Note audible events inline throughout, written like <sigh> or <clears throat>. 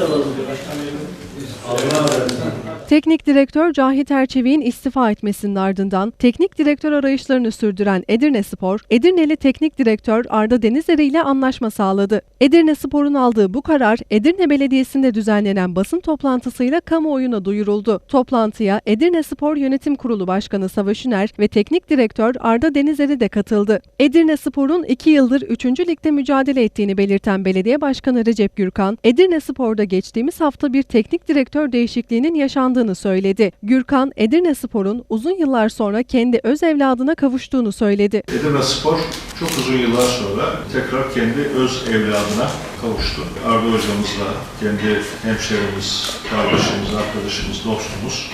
alalım diyor. Teknik direktör Cahit Erçevik'in istifa etmesinin ardından teknik direktör arayışlarını sürdüren Edirne Spor, Edirneli teknik direktör Arda Denizleri ile anlaşma sağladı. Edirne Spor'un aldığı bu karar Edirne Belediyesi'nde düzenlenen basın toplantısıyla kamuoyuna duyuruldu. Toplantıya Edirne Spor Yönetim Kurulu Başkanı Savaş Üner ve teknik direktör Arda Denizleri de katıldı. Edirne Spor'un 2 yıldır 3. ligde mücadele ettiğini belirten Belediye Başkanı Recep Gürkan, Edirne Spor'da geçtiğimiz hafta bir teknik direktör değişikliğinin yaşandığını söyledi. Gürkan, Edirne Spor'un uzun yıllar sonra kendi öz evladına kavuştuğunu söyledi. Edirne Spor çok uzun yıllar sonra tekrar kendi öz evladına kavuştu. Arda hocamızla, kendi hemşerimiz, kardeşimiz, arkadaşımız, dostumuz,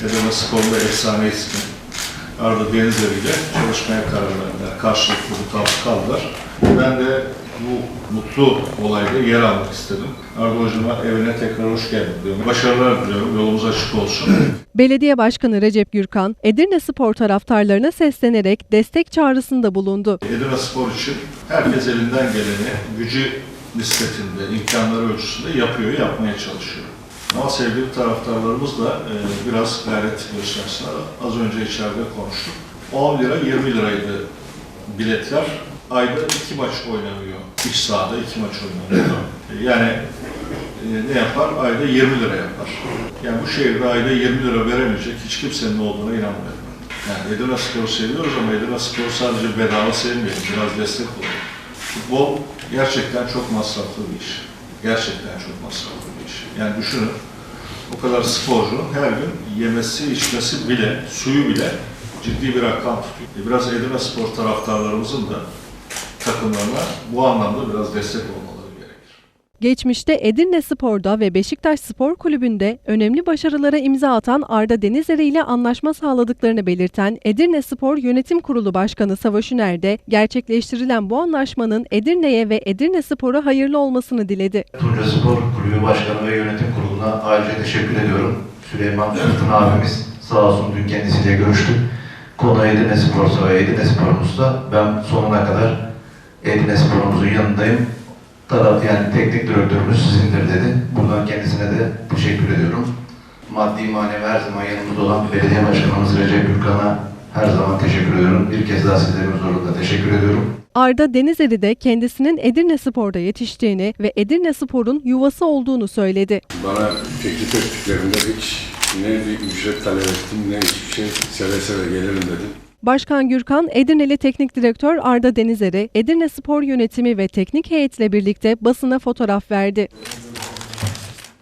Edirne Spor'un efsane ismi Arda Denizleri ile çalışmaya karar verdiler. Karşılıklı mutabık kaldılar. Ben de mutlu olayda yer almak istedim. Arda hocama evine tekrar hoş geldin diyorum. Başarılar diliyorum. Yolumuz açık olsun. <clears throat> Belediye Başkanı Recep Gürkan, Edirne Spor taraftarlarına seslenerek destek çağrısında bulundu. Edirne Spor için herkes elinden geleni gücü nispetinde, imkanları ölçüsünde yapıyor, yapmaya çalışıyor. Ama sevgili taraftarlarımız da e, biraz gayret göstersinler. Az önce içeride konuştuk. 10 lira 20 liraydı biletler. Ayda iki maç oynanıyor. İç sahada iki maç oynanıyor. Yani e, ne yapar? Ayda 20 lira yapar. Yani bu şehirde ayda 20 lira veremeyecek hiç kimsenin olduğuna inanmıyorum. Yani Edirne Spor'u seviyoruz ama Edirne Spor'u sadece bedava sevmeyelim, biraz destek olalım. Futbol gerçekten çok masraflı bir iş. Gerçekten çok masraflı bir iş. Yani düşünün, o kadar sporcunun her gün yemesi, içmesi bile, suyu bile ciddi bir rakam tutuyor. E, Biraz Edirne Spor taraftarlarımızın da takımlarına bu anlamda biraz destek olmaları gerekir. Geçmişte Edirne Spor'da ve Beşiktaş Spor Kulübü'nde önemli başarılara imza atan Arda Denizleri ile anlaşma sağladıklarını belirten Edirne Spor Yönetim Kurulu Başkanı Savaş Üner de gerçekleştirilen bu anlaşmanın Edirne'ye ve Edirne Spor'a hayırlı olmasını diledi. Tunca Spor Kulübü Başkanı ve Yönetim Kurulu'na ayrıca teşekkür ediyorum. Süleyman Fırtın abimiz sağ olsun dün kendisiyle görüştük. Konu Edirne Spor'sa ve Edirne Spor'umuzda ben sonuna kadar Edirne Spor'umuzun yanındayım. Taraf yani teknik direktörümüz sizindir dedi. Buradan kendisine de teşekkür ediyorum. Maddi manevi her zaman yanımızda olan belediye başkanımız Recep Gürkan'a her zaman teşekkür ediyorum. Bir kez daha sizlerin huzurunda teşekkür ediyorum. Arda Denizleri de kendisinin Edirne Spor'da yetiştiğini ve Edirne Spor'un yuvası olduğunu söyledi. Bana teklif ettiklerinde hiç ne bir ücret talep ettim ne hiçbir şey seve seve gelirim dedim. Başkan Gürkan, Edirneli Teknik Direktör Arda Denizleri, Edirne Spor Yönetimi ve teknik heyetle birlikte basına fotoğraf verdi.